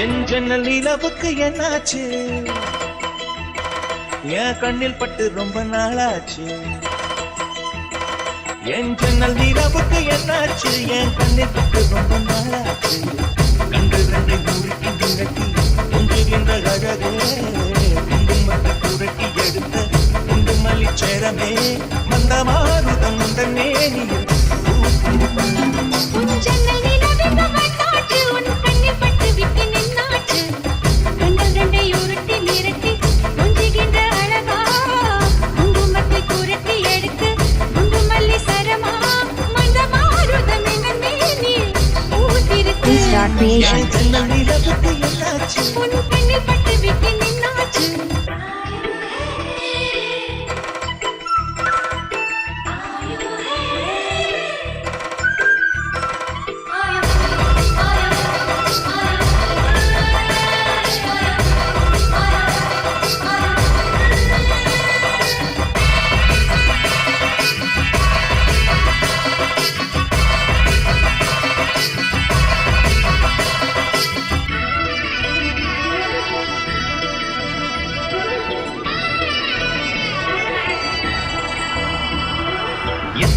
என் ஜன்னல் நிலவுக்கு என்னாச்சு? என் கண்ணில் பட்டு ரொம்ப நாளாச்சு. என் ஜன்னல் நிலவுக்கு என்னாச்சு? என் கண்ணில் பட்டு ரொம்ப நாளாச்சு. கண்கள் ரெண்டை முறுக்கி விரட்டி கொஞ்சுகின்ற அழகே. குங்குமத்தை புரட்டி எடுத்த குண்டு மல்லிச்சேரமே மந்த மாறுதம் இந்த மேனியில் క్రియేషన్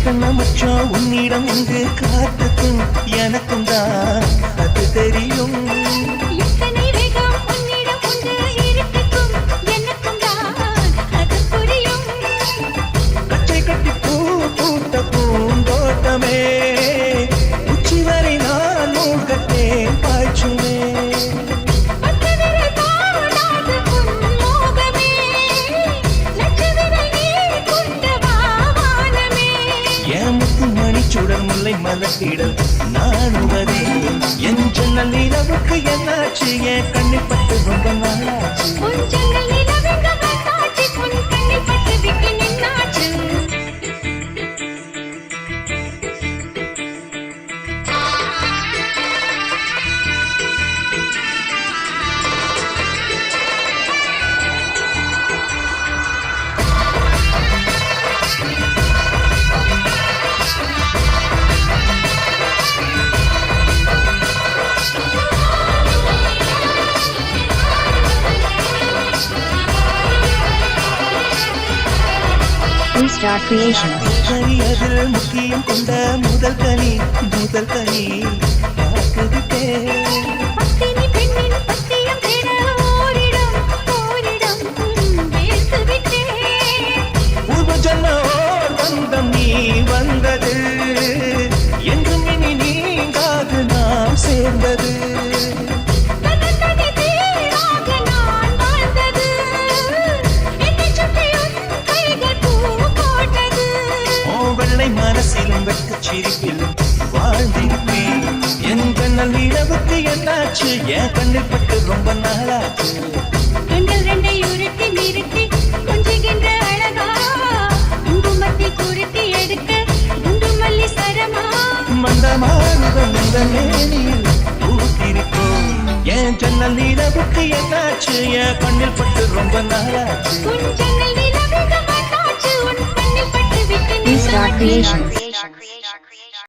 எத்தனை மச்சம் உன்னிடம் உண்டு காத்துக்கும் எனக்கும் தான். அது தெரியும் பூ பூத்த பூந்தோட்டமே. சுடர் முல்லை மலர்த்திடல் நாடுவதே என் ஜன்னல் இரவுக்கு என்னாச்சு? என் கண்ணில் Please start creation. கனி அதில் முக்கியம் கொண்ட முதல் கனி முதல் கனி நீ வந்தது என்றும் இனி நீங்காது நாம் சேர்ந்தது. சிரிப்பிலும் வாழ்ந்திருப்பேன் என் கண்ணல் நிலவுக்கு என்னாச்சு? என் கண்ணில் பட்டு ரொம்ப நாளாச்சு. கண்கள் ரெண்டை உருட்டி மிரட்டி கொஞ்சுகின்ற அழகா. குங்குமத்தை குருட்டி எடுக்க குண்டு மல்லி சரமா. மந்த மாறுதம் இந்த மேனியில் பூத்திருக்கும் என் ஜன்னல் நிலவுக்கு என்னாச்சு? என் கண்ணில் பட்டு ரொம்ப நாளாச்சு. உன் ஜன்னல் நிலவுக்கு வந்தாச்சு உன் கண்ணில் பட்டு விட்டு Please start நின்னாச்சு. creation.